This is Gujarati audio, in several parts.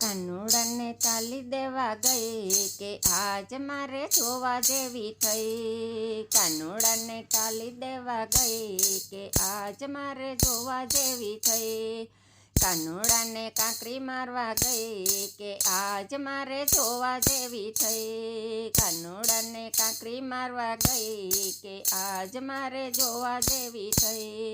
કાનુડાને તાલી દેવા ગઈ કે આજ મારે જોવા જેવી થઈ કાનુડાને તાલી દેવા ગઈ કે આજ મારે જોવા જેવી થઈ કાનુડાને કાંકરી મારવા ગઈ કે આજ મારે જોવા જેવી થઈ કાનુડાને કાંકરી મારવા ગઈ કે આજ મારે જોવા જેવી થઈ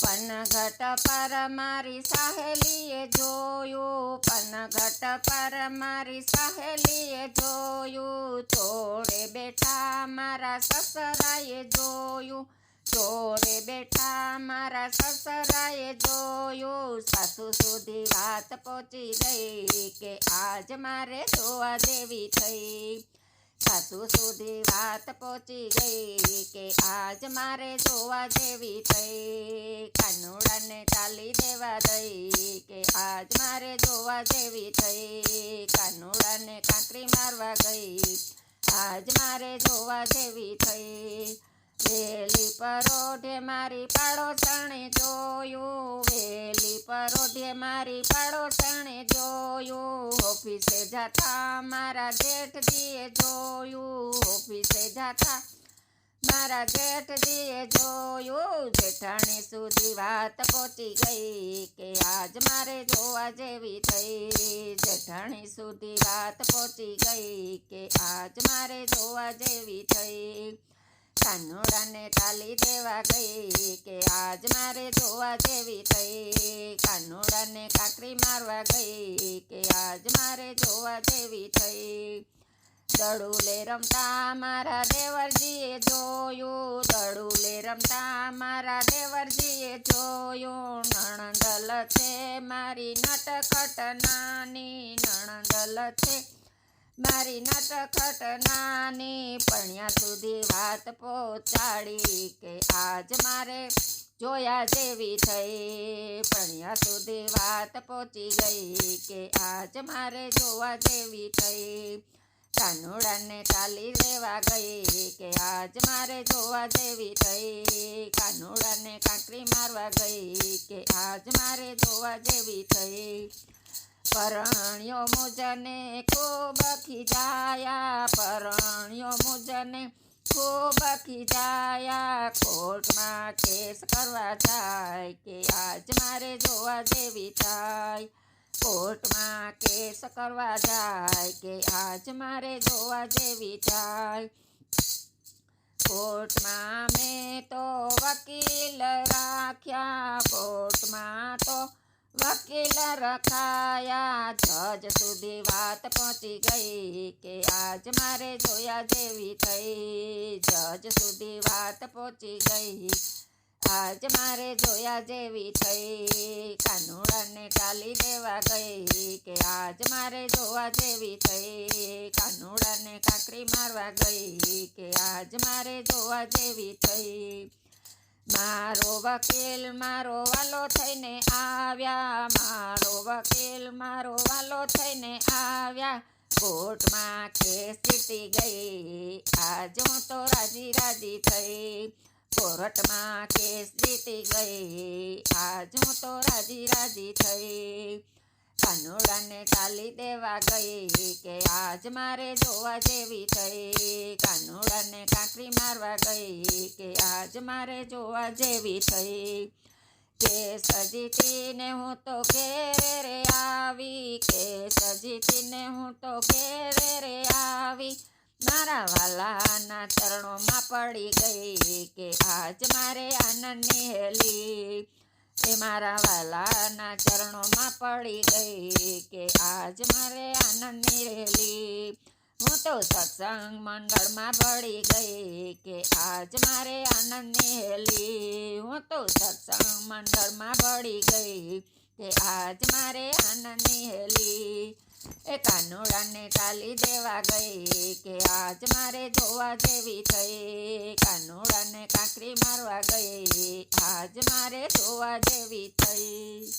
પનઘટ પર મારી સહેલીએ જોયું પનઘટ પર મારી સહેલીએ જોયું ચોરે બેઠા મારા સસરાએ જોયું ચોરે બેઠા મારા સસરાએ જોયું સાસુ સુધી વાત પહોંચી ગઈ કે આજ મારે જોવા જેવી થઈ સાસુ સુધી વાત પહોંચી ગઈ કે આજ મારે જોવા જેવી થઈ. કાનુડાને ચાલી દેવા દઈ કે આજ મારે જોવા જેવી થઈ. કાનુડાને કાંકરી મારવા ગઈ, આજ મારે જોવા જેવી થઈ. વેલી પરોઢે મારી પાડો ચણે જોયું, વેલી પરોઢે મારી પાડોશણે જોયું. ઓફિસે જાતા મારા જેઠજીએ જોયું. ઓફિસે જાતા મારા જેઠજીએ જોયું. જેઠાણી સુધી વાત પહોંચી ગઈ કે આજ મારે જોવા જેવી થઈ. જેઠાણી સુધી વાત પહોંચી ગઈ કે આજ મારે જોવા જેવી થઈ. કાનુડાને તાલી દેવા ગઈ કે આજ મારે જોવા જેવી થઈ. કાનુડાને કાકરી મારવા ગઈ કે આજ મારે જોવા જેવી થઈ. દડુલે રમતા મારા દેવરજીએ જોયું, દડુલે રમતા મારા દેવરજીએ જોયું. નણંદલ છે મારી નટખટ નાની, નણંદલ છે મારી નટખટ નાની પણ્યા સુધી વાત પહોંચાડી કે આજ મારે જોયા જેવી થઈ. પણ્યા સુધી વાત પહોંચી ગઈ કે આજ મારે જોવા જેવી થઈ. કાનુડાને ચાલી લેવા ગઈ કે આજ મારે જોવા જેવી થઈ. કાનુડાને કાંકરી મારવા ગઈ કે આજ મારે જોવા જેવી થઈ. પરણ્યો મુજને ખૂબ ખીજાયા પરણ્યો મુજને ખૂબ ખીજાયા કોર્ટમાં કેસ કરવા જાય કે આજ મારે જોવા જેવી થાય. કોર્ટમાં કેસ કરવા જાય કે આજ મારે જોવા જેવી થાય. કોર્ટમાં મેં તો વકીલ રાખ્યા, કોર્ટમાં તો વકીલ રખાયા જજ સુધી વાત પહોંચી ગઈ કે આજ મારે જોયા જેવી થઈ જજ સુધી વાત પહોંચી ગઈ આજ મારે જોયા જેવી થઈ કાનુડાને ચાલી દેવા ગઈ કે આજ મારે જોવા જેવી થઈ કાનુડાને કાકરી મારવા ગઈ કે આજ મારે જોવા જેવી થઈ મારો વકીલ, મારો વાલો થઈને આવ્યા. મારો વકીલ, મારો વાલો થઈને આવ્યા. કોર્ટમાં કેસ જીતી ગઈ. આજ હું તો રાજી રાજી થઈ. કોર્ટમાં કેસ જીતી ગઈ. આજ હું તો રાજી રાજી થઈ. કાનુડાને ચાલી દેવા ગઈ કે આજ મારે જોવા જેવી થઈ. કાનુડાને કાંકરી મારવા ગઈ કે આજ મારે જોવા જેવી થઈ. કે સજીતીને હું તો ઘેરે આવી કે સજીતીને હું તો ઘેરે આવી. મારા વાલાના ચરણોમાં પડી ગઈ કે આજ મારે આનંદની હેલી એ મારા વાલાના ચરણોમાં પડી ગઈ કે આજ મારે આનંદની તો સત્સંગ મંડળમાં પડી ગઈ કે આજ મારે આનંદની હેલી. હું તો સત્સંગ મંડળમાં પડી ગઈ કે આજ મારે આનંદની હેલી. એ કાનુડાને કાલી દેવા ગઈ કે આજ મારે જોવા જેવી થઈ. કાનુડાને કાંકરી મારવા ગઈ, આજ મારે જોવા જેવી થઈ.